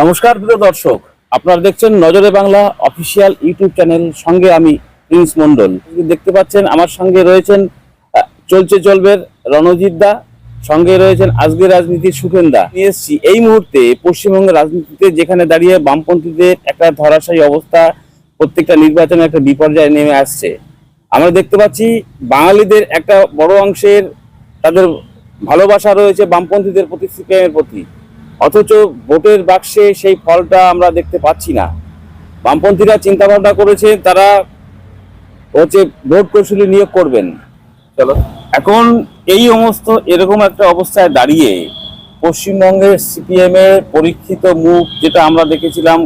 নমস্কার প্রিয় দর্শক, আপনারা দেখছেন নজরে বাংলা অফিসিয়াল ইউটিউব চ্যানেল সঙ্গে আমি প্রিন্স মন্ডল দেখতে পাচ্ছেন আমার সঙ্গে রয়েছেন চলছে চলবের রণজিৎ দা, সঙ্গে রয়েছেন আজকে রাজনীতির সুখেন দা। এসছি এই মুহূর্তে পশ্চিমবঙ্গের রাজনীতিতে যেখানে দাঁড়িয়ে বামপন্থীদের একটা ধরাশায়ী অবস্থা, প্রত্যেকটা নির্বাচনে একটা বিপর্যয় নেমে আসছে। আমরা দেখতে পাচ্ছি বাঙালিদের একটা বড় অংশের তাদের ভালোবাসা রয়েছে বামপন্থীদের প্রতি, সিপিএমের প্রতি। অথচ ভোটের বাক্সে সেই ফলটা আমরা দেখতে পাচ্ছি না। বামপন্থীরা চিন্তা ভাবনা করেছে তারা হচ্ছে ভোট কৌশলী নিয়োগ করবেন। চলো। এখন এই সমস্ত এরকম একটা অবস্থায় দাঁড়িয়ে পশ্চিমবঙ্গের সিপিএম এর পরীক্ষিত মুখ যেটা আমরা দেখেছিলাম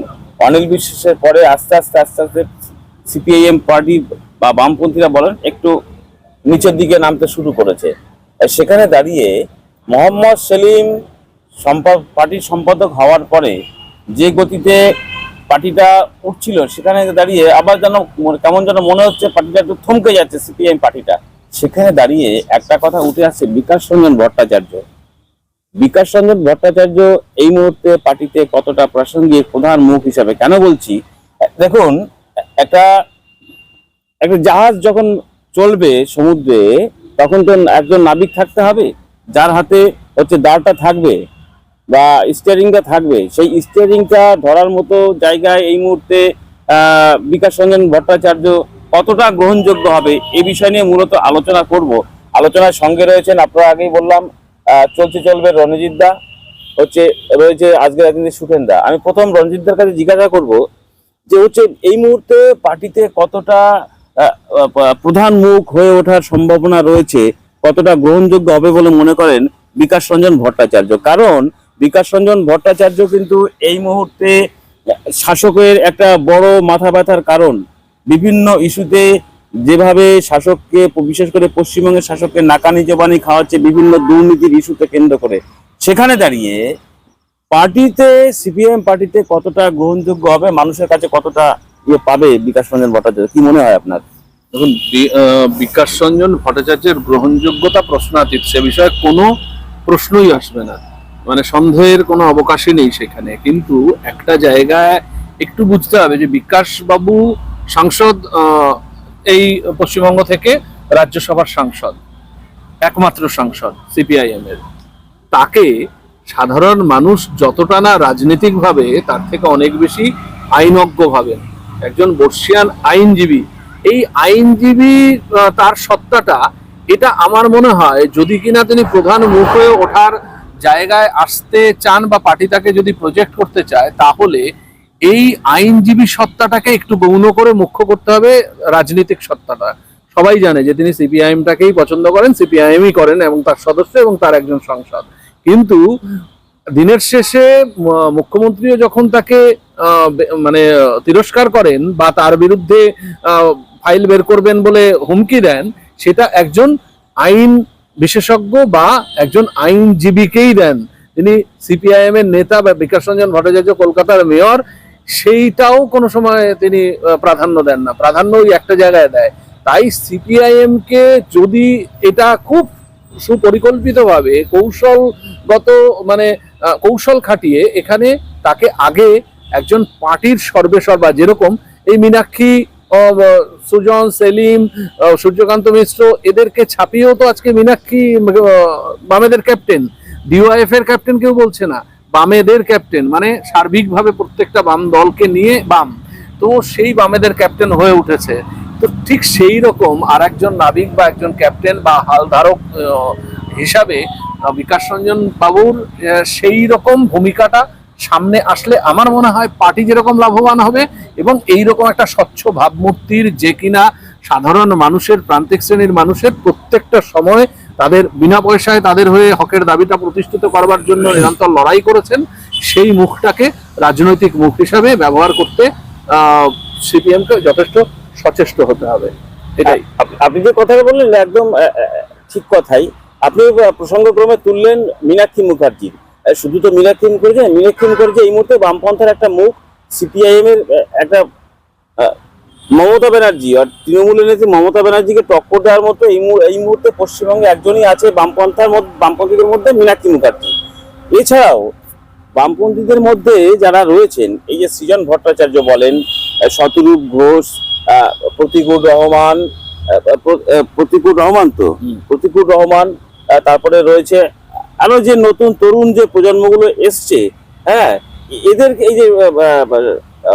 অনিল বিশ্বাসের পরে আস্তে আস্তে আস্তে আস্তে সিপিআইএম পার্টি বা বামপন্থীরা বলেন একটু নিচের দিকে নামতে শুরু করেছে। সেখানে দাঁড়িয়ে মোহাম্মদ সেলিম সম্পা- পার্টির সম্পাদক হওয়ার পরে যে গতিতে পার্টিটা উঠছিল, সেখানে দাঁড়িয়ে আবার যেন মনে- কেমন যেন মনে হচ্ছে পার্টিটা একটু থমকে যাচ্ছে সিপিআইএম পার্টিটা। সেখানে দাঁড়িয়ে একটা কথা উঠে আসছে বিকাশ রঞ্জন ভট্টাচার্য। বিকাশ রঞ্জন ভট্টাচার্য এই মুহূর্তে পার্টিতে কতটা প্রাসঙ্গিক প্রধান মুখ হিসাবে কেন বলছি? দেখুন, একটা একটা জাহাজ যখন চলবে সমুদ্রে, তখন তো একজন নাবিক থাকতে হবে। যার হাতে হচ্ছে দাঁড়টা থাকবে। বা স্টিয়ারিংটা থাকবে। সেই স্টিয়ারিংটা ধরার মতো জায়গায় এই মুহূর্তে বিকাশ রঞ্জন ভট্টাচার্য কতটা গ্রহণযোগ্য হবে, এ বিষয় নিয়ে মূলত আলোচনা করব। আলোচনার সঙ্গে রয়েছেন, আপনারা আগেই বললাম চলছে চলবে রণজিৎ দা, হচ্ছে, রয়েছে আজকে রাজনীতি সুখেন দা। আমি প্রথম রণজিৎদার কাছে জিজ্ঞাসা করব যে হচ্ছে এই মুহূর্তে পার্টিতে কতটা প্রধান মুখ হয়ে ওঠার সম্ভাবনা রয়েছে, কতটা গ্রহণযোগ্য হবে বলে মনে করেন বিকাশ রঞ্জন ভট্টাচার্য। কারণ বিকাশ রঞ্জন ভট্টাচার্য কিন্তু এই মুহূর্তে শাসকের একটা বড় মাথা ব্যথার কারণ। বিভিন্ন ইস্যুতে যেভাবে শাসককে, বিশেষ করে পশ্চিমবঙ্গের শাসককে নাকানি জবানি খাওয়াচ্ছে বিভিন্ন দুর্নীতির ইস্যুতে কেন্দ্র করে। সেখানে দাঁড়িয়ে পার্টিতে, সিপিএম পার্টিতে কতটা গ্রহণযোগ্য হবে, মানুষের কাছে কতটা ইয়ে পাবে বিকাশ রঞ্জন ভট্টাচার্য? কি মনে হয় আপনার? দেখুন বিকাশ রঞ্জন ভট্টাচার্যের গ্রহণযোগ্যতা প্রশ্ন প্রশ্নাতীত, সে বিষয়ে কোনো প্রশ্নই আসবে না। মানে সন্দেহের কোনো অবকাশই নেই সেখানে। কিন্তু একটা জায়গায় একটু বুঝতে হবে যে বিকাশ বাবু সাংসদ এই পশ্চিমবঙ্গ থেকে রাজ্যসভার সাংসদ, একমাত্র সাংসদ, সিপিআইএম এর। তাকে সাধারণ মানুষ যতটা না রাজনৈতিকভাবে তার থেকে অনেক বেশি আইনজ্ঞ ভাবেন। একজন বর্ষিয়ান আইনজীবী। এই আইনজীবী তার সত্তাটা, এটা আমার মনে হয়, যদি কিনা তিনি প্রধান মুখ হয়ে ওঠার জায়গায় আসতে চান বা পার্টি তাকে যদি প্রজেক্ট করতে চায়, তাহলে এই আইনজীবী সত্তাটাকে একটু গৌণ করে মুখ্য করতে হবে রাজনৈতিক সত্তাটা। সবাই জানে যে তিনি সিপিআইএমটাকেই পছন্দ করেন, সিপিআইএমই করেন এবং তার সদস্য এবং তার একজন সংসদ। কিন্তু দিনের শেষে মুখ্যমন্ত্রীও যখন তাকে মানে তিরস্কার করেন বা তার বিরুদ্ধে ফাইল বের করবেন বলে হুমকি দেন, সেটা একজন আইন বিশেষজ্ঞ বা একজন আইনজীবীকেই দেন। তিনি সিপিআইএম এর নেতা বা বিকাশ রঞ্জন ভট্টাচার্য, কলকাতার মেয়র, সেইটাও কোনো সময় তিনি প্রাধান্য দেন না। প্রাধান্য ওই একটা জায়গায় দেয়। তাই সিপিআইএম কে যদি এটা খুব সুপরিকল্পিতভাবে কৌশলগত মানে কৌশল খাটিয়ে এখানে তাকে আগে একজন পার্টির সর্বেসর্বা যেরকম এই মীনাক্ষী সুজন, সেলিম সূর্যকান্ত মিশ্র, এদেরকে ছাপিয়েও তো আজকে মীনাক্ষী বামেদের ক্যাপ্টেন। ডিওআইএফ এর ক্যাপ্টেন কেউ বলছে না। বামেদের ক্যাপ্টেন মানে সার্বিকভাবে প্রত্যেকটা বাম দলকে নিয়ে বাম। তো সেই বামেদের ক্যাপ্টেন হয়ে উঠেছে। তো ঠিক সেই রকম আর একজন নাবিক বা একজন ক্যাপ্টেন বা হালধারক হিসাবে বিকাশ রঞ্জন বাবুর সেই রকম ভূমিকাটা সামনে আসলে আমার মনে হয় পার্টি যেরকম লাভবান হবে এবং এই রকম একটা স্বচ্ছ ভাবমূর্তির যে কিনা সাধারণ মানুষের, প্রান্তিক শ্রেণির মানুষের প্রত্যেকটা সময় তাদের বিনা পয়সায় তাদের হয়ে হকের দাবিটা প্রতিষ্ঠিত করবার জন্য নিরন্তর লড়াই করেছেন, সেই মুখটাকে রাজনৈতিক মুখ হিসাবে ব্যবহার করতে সিপিএম কে যথেষ্ট সচেষ্ট হতে হবে। এটাই। আপনি যে কথাটা বললেন, একদম ঠিক কথাই। আপনি প্রসঙ্গক্রমে তুললেন মীনাক্ষী মুখার্জি শুধু তো মীনাক্ষী মুখার্জি না, মীনাক্ষী মুখার্জি এই মুহূর্তে বামপন্থার একটা মুখ সিপিআইএম এর একটা মমতা ব্যানার্জি আর তৃণমূলের নেত্রী মমতা ব্যানার্জিকে টক্কর দেওয়ার মতো এই এই মুহূর্তে পশ্চিমবঙ্গে একজনই আছে বামপন্থার মধ্যে বামপন্থীদের মধ্যে মীনাক্ষী মুখার্জি এছাড়াও বামপন্থীদের মধ্যে যারা রয়েছেন এই যে সৃজন ভট্টাচার্য বলেন শতরূপ ঘোষ প্রতিকুর রহমান প্রতিকুর রহমান তো। প্রতিকুর রহমান তারপরে রয়েছে আরও যে নতুন তরুণ যে প্রজন্মগুলো এসছে হ্যাঁ এদের এই যে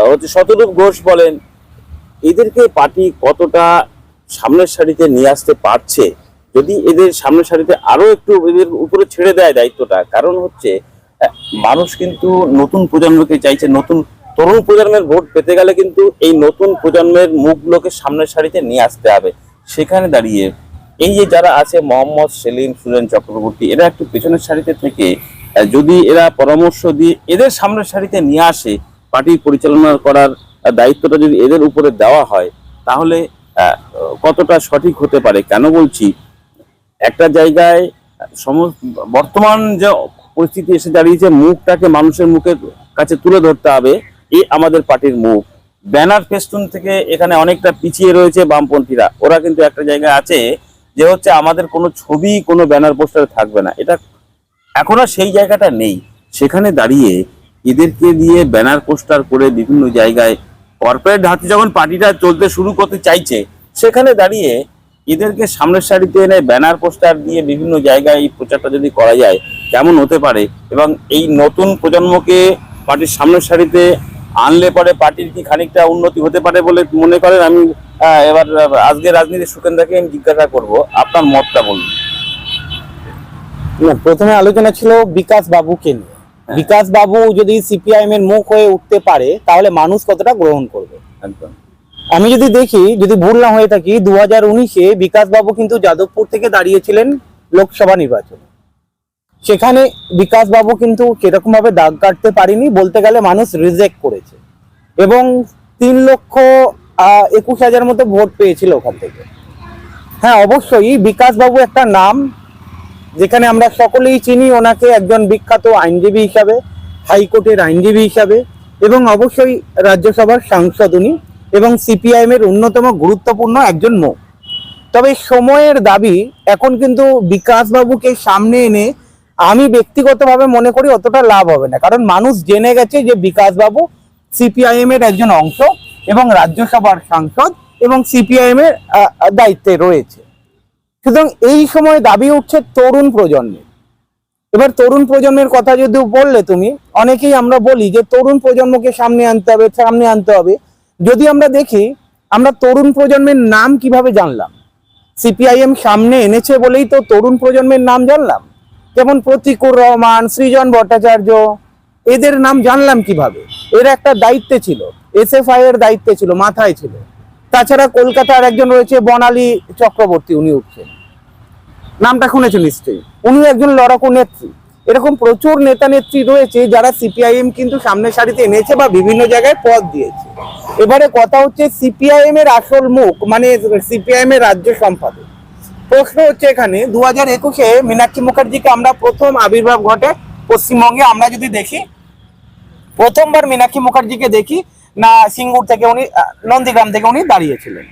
হচ্ছে শতরূপ ঘোষ বলেন, এদেরকে পার্টি কতটা সামনের সারিতে নিয়ে আসতে পারছে? যদি এদের সামনের সারিতে আরও একটু এদের উপরে ছেড়ে দেয় দায়িত্বটা, কারণ হচ্ছে মানুষ কিন্তু নতুন প্রজন্মকে চাইছে, নতুন তরুণ প্রজন্মের ভোট পেতে গেলে কিন্তু এই নতুন প্রজন্মের মুখগুলোকে সামনের সারিতে নিয়ে আসতে হবে। সেখানে দাঁড়িয়ে এই যে যারা আছে মোহাম্মদ সেলিম সুরেন চক্রবর্তী, এরা একটু পেছনের সারিতে থেকে যদি এরা পরামর্শ দিয়ে এদের সামনের সারিতে নিয়ে আসে পার্টি পরিচালনা করার দায়িত্বটা যদি এদের উপরে দেওয়া হয়, তাহলে কতটা সঠিক হতে পারে? কেন বলছি? একটা জায়গায় সম- বর্তমান যে পরিস্থিতি এসে দাঁড়িয়েছে, মুখটাকে মানুষের মুখের কাছে তুলে ধরতে হবে এই আমাদের পার্টির মুখ। ব্যানার ফেস্টুন থেকে এখানে অনেকটা পিছিয়ে রয়েছে বামপন্থীরা। ওরা কিন্তু একটা জায়গায় আছে যে হচ্ছে আমাদের কোনো ছবি, কোনো ব্যানার, পোস্টারে থাকবে না। এটা এখন আর সেই জায়গাটা নেই। সেখানে দাঁড়িয়ে এদেরকে দিয়ে ব্যানার, পোস্টার করে বিভিন্ন জায়গায় কর্পোরেট ধাঁচে যখন পার্টিটা চলতে শুরু করতে চাইছে, সেখানে দাঁড়িয়ে এদেরকে সামনের সারিতে এনে ব্যানার, পোস্টার দিয়ে বিভিন্ন জায়গায় এই প্রচারটা যদি করা যায়, কেমন হতে পারে? এবং এই নতুন প্রজন্মকে পার্টির সামনের সারিতে আনলে পরে পার্টির কি খানিকটা উন্নতি হতে পারে বলে মনে করেন? আমি এবার আজকে রাজনীতি সুকেন্দ্রকে আমি জিজ্ঞাসা করব। আপনার মতটা বলুন। না প্রথমে আলোচনা ছিল বিকাশ বাবুকে নিয়ে। হ্যাঁ। বিকাশ বাবু যদি সিপিআইএম এর মুখ হয়ে উঠতে পারে তাহলে মানুষ কতটা গ্রহণ করবে? একদম। আমি যদি দেখি যদি ভুল না হয়ে থাকি দু হাজার উনিশে বিকাশ বাবু কিন্তু যাদবপুর থেকে দাঁড়িয়েছিলেন লোকসভা নির্বাচনে। সেখানে বিকাশ বাবু কিন্তু সেরকম ভাবে দাগ কাটতে পারিনি, বলতে গেলে মানুষ রিজেক্ট করেছে। এবং তিন লক্ষ একুশ হাজার মতো ভোট পেয়েছিল ওখান থেকে। হ্যাঁ অবশ্যই বিকাশ বাবু একটা নাম, যেখানে আমরা সকলেই চিনি ওনাকে একজন বিখ্যাত আইনজীবী হিসাবে, হাইকোর্টের আইনজীবী হিসাবে, এবং অবশ্যই রাজ্যসভার সাংসদ উনি, এবং সিপিআইএম এর অন্যতম গুরুত্বপূর্ণ একজন মুখ তবে সময়ের দাবি, এখন কিন্তু বিকাশ বাবুকে সামনে এনে আমি ব্যক্তিগতভাবে মনে করি অতটা লাভ হবে না। কারণ মানুষ জেনে গেছে যে বিকাশ বাবু সিপিআইএম এর একজন অংশ এবং রাজ্যসভার সাংসদ এবং সিপিআইএম এর দায়িত্বে রয়েছে। সুতরাং এই সময় দাবি উঠছে তরুণ প্রজন্মের এবার তরুণ প্রজন্মের কথা যদি বললে তুমি, অনেকেই আমরা বলি যে তরুণ প্রজন্মকে সামনে আনতে হবে, সামনে আনতে হবে। যদি আমরা দেখি, আমরা তরুণ প্রজন্মের নাম কীভাবে জানলাম? সিপিআইএম সামনে এনেছে বলেই তো তরুণ প্রজন্মের নাম জানলাম। যেমন প্রতিকুর রহমান, সৃজন ভট্টাচার্য, এদের নাম জানলাম কীভাবে? এর একটা দায়িত্বে ছিল, এসএফআই এর দায়িত্বে ছিল, মাথায় ছিল। তাছাড়া কলকাতার একজন রয়েছে বনালী চক্রবর্তী, উনি উঠছেন। নামটা শুনেছেন নিশ্চয়ই। উনি একজন লড়াকু নেত্রী। এরকম প্রচুর নেতা নেত্রী রয়েছে যারা সিপিআইএম কিন্তু সামনের সারিতে এনেছে বা বিভিন্ন জায়গায় পদ দিয়েছে। এবারে কথা হচ্ছে সিপিআইএম এর আসল মুখ মানে সিপিআইএম এর রাজ্য সম্পাদক। প্রশ্ন হচ্ছে এখানে দু হাজার একুশে মীনাক্ষী মুখার্জিকে আমরা প্রথম আবির্ভাব ঘটে পশ্চিমবঙ্গে। আমরা যদি দেখি, প্রথমবার মীনাক্ষী মুখার্জিকে দেখি না সিঙ্গুর থেকে উনি নন্দীগ্রাম থেকে উনি দাঁড়িয়েছিলেন।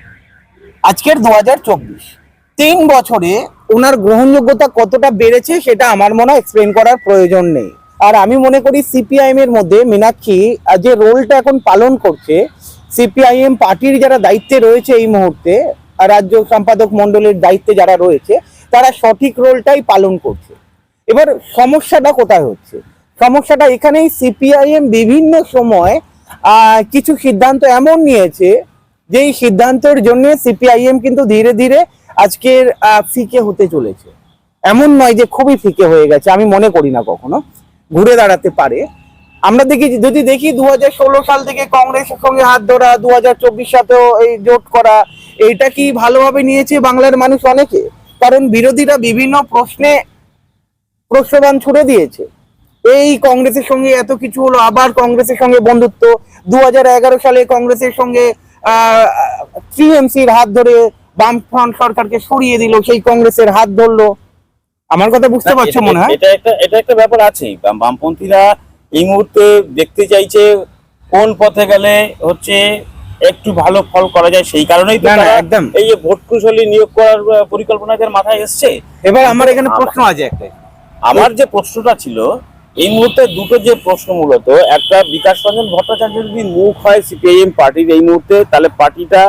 আজকের দু হাজার চব্বিশ। তিন বছরে ওনার গ্রহণযোগ্যতা কতটা বেড়েছে সেটা আমার মনে হয় এক্সপ্লেন করার প্রয়োজন নেই। আর আমি মনে করি সিপিআইএম এর মধ্যে মীনাক্ষী যে রোলটা এখন পালন করছে সিপিআইএম পার্টির যারা দায়িত্বে রয়েছে এই মুহূর্তে রাজ্য সম্পাদক মণ্ডলের দায়িত্বে যারা রয়েছে, তারা সঠিক রোলটাই পালন করছে। এবার সমস্যাটা কোথায় হচ্ছে? সমস্যাটা এখানেই সিপিআইএম বিভিন্ন সময় কিছু সিদ্ধান্ত এমন নিয়েছে যে এই সিদ্ধান্তের জন্য সিপিআইএম কিন্তু ধীরে ধীরে আজকের ফিকে হতে চলেছে। এমন নয় যে খুবই ফিকে হয়ে গেছে, আমি মনে করি না কখনো। ঘুরে দাঁড়াতে পারে। আমরা দেখি, যদি দেখি দু হাজার ষোলো সাল থেকে কংগ্রেসের সঙ্গে হাত ধরা দু হাজার চব্বিশ সালেও এই জোট করা এইটা কি ভালোভাবে নিয়েছে বাংলার মানুষ অনেকে? কারণ বিরোধীরা বিভিন্ন প্রশ্নে প্রশ্নবান ছুড়ে দিয়েছে। এই কংগ্রেসের সঙ্গে এত কিছু হলো, আবার কংগ্রেসের সঙ্গে বন্ধুত্ব। দুহাজার এগারো সালে কংগ্রেসের সঙ্গে হাত ধরে বামফ্রন্ট সরকারকে সরিয়ে দিল, সেই কংগ্রেসের হাত ধরলো। আমার কথা বুঝতে পারছ মনে হয়? এটা একটা এটা একটা ব্যাপার আছে বামপন্থীরা এই মুহূর্তে দেখতে চাইছে কোন পথে গেলে হচ্ছে একটু ভালো ফল করা যায় সেই কারণেই তো একদম। এই যে ভোট কুশলী নিয়োগ করার আহ, পরিকল্পনা এদের মাথায় এসছে এবার আমার এখানে প্রশ্ন আছে একটা আমার যে প্রশ্নটা ছিল এই মুহূর্তে দুটো যে প্রশ্ন মূলত একটা বিকাশ রঞ্জন ভট্টাচার্য যদি মুখ হয় সিপিআইএম পার্টির এই মুহূর্তে তাহলে পার্টিটা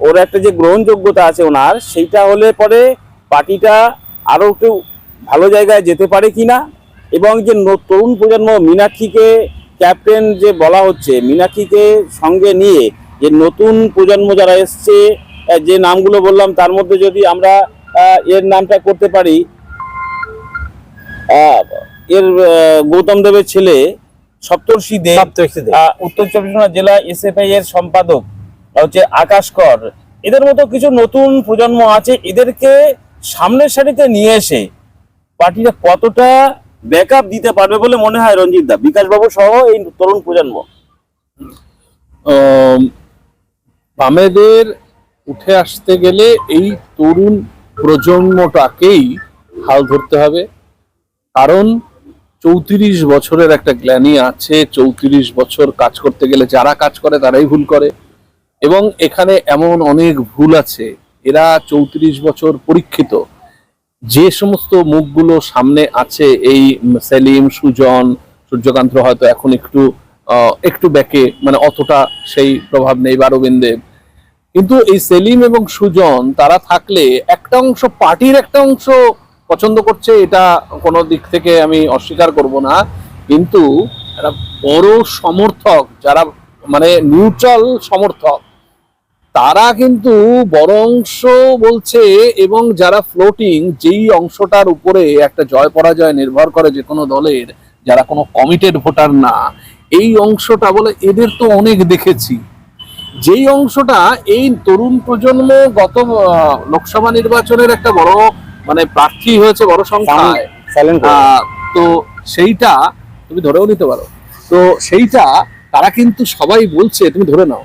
ওর একটা যে গ্রহণযোগ্যতা আছে ওনার সেইটা হলে পরে পার্টিটা আরও একটু ভালো জায়গায় যেতে পারে কিনা এবং যে তরুণ প্রজন্ম মীনাক্ষীকে ক্যাপ্টেন যে বলা হচ্ছে মীনাক্ষীকে সঙ্গে নিয়ে যে নতুন প্রজন্ম যারা এসছে যে নামগুলো বললাম তার মধ্যে যদি আমরা এর নামটা করতে পারি এর গৌতম দেবের ছেলে সপ্তর্ষি। আহ, উত্তর চব্বিশ পরগনা জেলা এসএফআই এর সম্পাদক হচ্ছে আকাশ কর এদের মতো কিছু নতুন প্রজন্ম আছে এদেরকে সামনের সারিতে নিয়ে এসে পার্টিটা কতটা ব্যাকআপ দিতে পারবে বলে মনে হয় রঞ্জিত দা। বিকাশ বাবু সহ এই তরুণ প্রজন্ম। বামেদের উঠে আসতে গেলে এই তরুণ প্রজন্মটাকেই হাল ধরতে হবে। কারণ চৌত্রিশ বছরের একটা গ্ল্যানি আছে, চৌত্রিশ বছর কাজ করতে গেলে যারা কাজ করে তারাই ভুল করে। এবং এখানে এমন অনেক ভুল আছে, এরা চৌত্রিশ বছর পরীক্ষিত। যে সমস্ত মুখগুলো সামনে আছে, এই সেলিম, সুজন, সূর্যকান্ত হয়তো এখন একটু একটু ব্যাকে মানে অতটা সেই প্রভাব নেই বারবিন্দের কিন্তু এই সেলিম এবং সুজন, তারা থাকলে একটা অংশ, পার্টির একটা অংশ পছন্দ করছে, এটা কোনো দিক থেকে আমি অস্বীকার করব না। কিন্তু একটা বড় সমর্থক, যারা মানে নিউট্রাল সমর্থক তারা কিন্তু বড় অংশ বলছে এবং যারা ফ্লোটিং যেই অংশটার উপরে একটা জয় পরাজয় নির্ভর করে যে কোনো দলের যারা কোনো কমিটেড ভোটার না এই অংশটা বলে এদের তো অনেক দেখেছি। যেই অংশটা এই তরুণ প্রজন্ম গত লোকসভা নির্বাচনের একটা বড় মানে প্রার্থী হয়েছে বড় সংখ্যায়। তো সেইটা তুমি ধরেও নিতে পারো। তো সেইটা তারা কিন্তু সবাই বলছে তুমি ধরে নাও।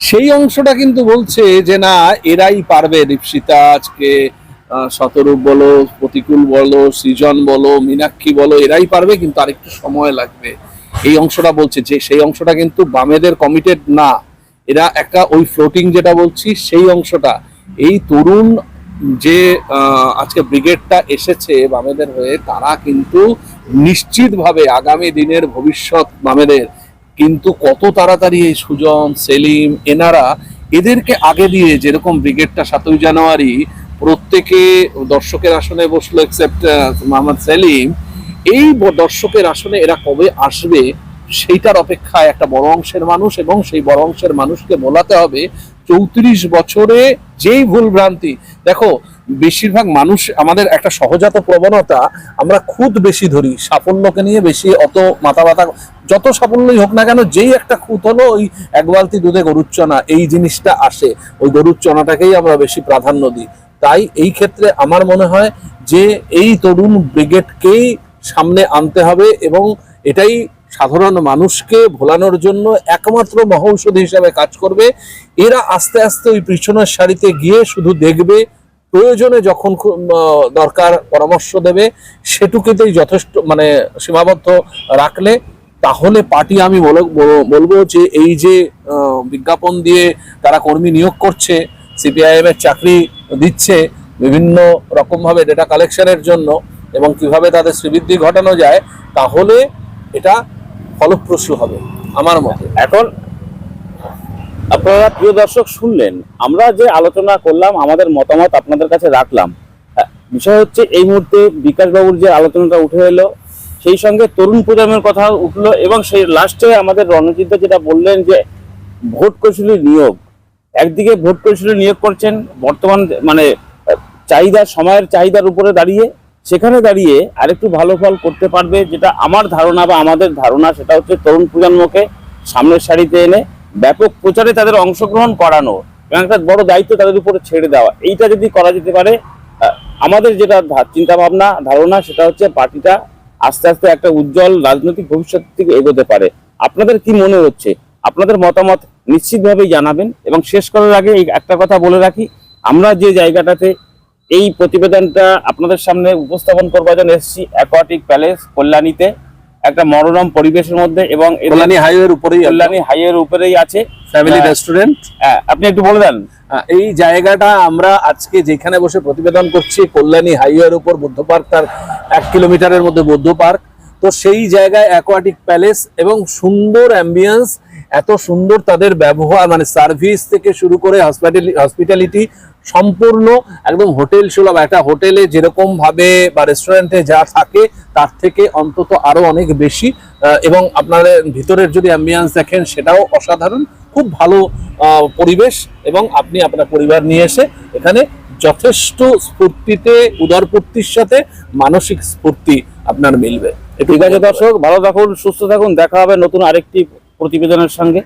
সেই অংশটা কিন্তু বলছে যে না, এরাই পারবে। দীপশিতা আজকে শতরূপ বলো, প্রতিকূল বলো, সৃজন বলো, মীনাক্ষী বলো, এরাই পারবে, কিন্তু আরেকটু সময় লাগবে। এই অংশটা বলছে যে, সেই অংশটা কিন্তু বামেদের কমিটেড না। এরা একটা ওই ফ্লোটিং যেটা বলছি, সেই অংশটা। এই তরুণ যে আজকে ব্রিগেডটা এসেছে বামেদের হয়ে, তারা কিন্তু নিশ্চিতভাবে আগামী দিনের ভবিষ্যৎ বামেদের কিন্তু কত তাড়াতাড়ি এই সুজন, সেলিম, এনারা এদেরকে আগে দিয়ে যেরকম ব্রিগেডটা সাতই জানুয়ারি প্রত্যেকে দর্শকের আসনে বসল এক্সেপ্ট মোহাম্মদ সেলিম, এই দর্শকের আসনে এরা কবে আসবে সেইটার অপেক্ষায় একটা বড় অংশের মানুষ এবং সেই বড় অংশের মানুষকে বলাতে হবে চৌত্রিশ বছরে যেই ভুল ভ্রান্তি দেখো বেশিরভাগ মানুষ আমাদের একটা সহজাত প্রবণতা আমরা খুদ বেশি ধরি, সাফল্যকে নিয়ে বেশি অত মাথা ব্যথা, যত সাফল্যই হোক না কেন, যেই একটা খুঁত হলো, ওই এক বালতি দুধে গরুর চনা, এই জিনিসটা আসে। ওই গরুর চনাটাকেই আমরা বেশি প্রাধান্য দিই। তাই এই ক্ষেত্রে আমার মনে হয় যে এই তরুণ ব্রিগেডকেই সামনে আনতে হবে এবং এটাই সাধারণ মানুষকে ভোলানোর জন্য একমাত্র মহৌষধি হিসাবে কাজ করবে। এরা আস্তে আস্তে ওই পিছনের সারিতে গিয়ে শুধু দেখবে প্রয়োজনে যখন দরকার পরামর্শ দেবে, সেটুকুতেই যথেষ্ট মানে সীমাবদ্ধ রাখলে, তাহলে পার্টি আমি বল- বল- বলব যে এই যে বিজ্ঞাপন দিয়ে তারা কর্মী নিয়োগ করছে সিপিআইএম এর চাকরি দিচ্ছে, বিভিন্ন রকম ভাবে ডেটা কালেকশনের জন্য এবং কীভাবে তাদের শ্রীবৃদ্ধি ঘটানো যায়, তাহলে এটা ফলপ্রসূ হবে, আমার মতে। এখন আপনারা প্রিয় দর্শক শুনলেন, আমরা যে আলোচনা করলাম, আমাদের মতামত আপনাদের কাছে রাখলাম। বিষয় হচ্ছে এই মুহূর্তে বিকাশ বাবুর যে আলোচনাটা উঠে এলো, সেই সঙ্গে তরুণ প্রজন্মের কথা উঠল এবং সেই লাস্টে আমাদের রণজিৎ যেটা বললেন যে, ভোট কৌশলী নিয়োগ। একদিকে ভোট কৌশলী নিয়োগ করছেন, বর্তমান মানে চাহিদা, সময়ের চাহিদার উপরে দাঁড়িয়ে। সেখানে দাঁড়িয়ে আরেকটু ভালো ফল করতে পারবে, যেটা আমার ধারণা বা আমাদের ধারণা, সেটা হচ্ছে তরুণ প্রজন্মকে সামনের সারিতে এনে ব্যাপক প্রচারে তাদের অংশগ্রহণ করানো এবং একটা বড় দায়িত্ব তাদের উপরে ছেড়ে দেওয়া। এইটা যদি করা যেতে পারে আমাদের যেটা চিন্তা ভাবনা ধারণা, সেটা হচ্ছে পার্টিটা আস্তে আস্তে একটা উজ্জ্বল রাজনৈতিক ভবিষ্যৎ থেকে এগোতে পারে। আপনাদের কি মনে হচ্ছে? আপনাদের মতামত নিশ্চিতভাবেই জানাবেন এবং শেষ করার আগে একটা কথা বলে রাখি, আমরা যে জায়গাটাতে এই প্রতিবেদনটা আপনাদের সামনে উপস্থাপন করবার জন্য এসেছি, অ্যাকোয়াটিক প্যালেস, কল্যাণীতে একটা মনোরম পরিবেশের মধ্যে এবং কল্যাণী হাইওয়ের উপরেই কল্যাণী হাইয়ের উপরেই আছে। ফ্যামিলি। রেস্টুরেন্ট হ্যাঁ, আপনি একটু বলে দেন। এই জায়গাটা আমরা আজকে যেখানে বসে প্রতিবেদন করছি কল্যাণী হাইওয়ের উপর বুদ্ধ পার্ক তার এক কিলোমিটারের মধ্যে বৌদ্ধ পার্ক। তো সেই জায়গায় অ্যাকোয়াটিক প্যালেস এবং সুন্দর অ্যাম্বিয়েন্স এত সুন্দর তাদের ব্যবহার মানে সার্ভিস থেকে শুরু করে হসপিটালিটি সম্পূর্ণ একদম হোটেল সুলভ। একটা হোটেলে যেরকম ভাবে বা রেস্টুরেন্টে যা থাকে, তার থেকে অন্তত আরও অনেক বেশি। এবং আপনারা ভিতরের যদি অ্যাম্বিয়েন্স দেখেন, সেটাও অসাধারণ। খুব ভালো পরিবেশ এবং আপনি আপনার পরিবার নিয়ে এসে এখানে যথেষ্ট স্ফূর্তিতে, উদারপূর্তির সাথে মানসিক স্ফূর্তি আপনার মিলবে। ঠিক আছে, দর্শক, ভালো থাকুন, সুস্থ থাকুন, দেখা হবে নতুন আরেকটি প্রতিবেদনের সঙ্গে।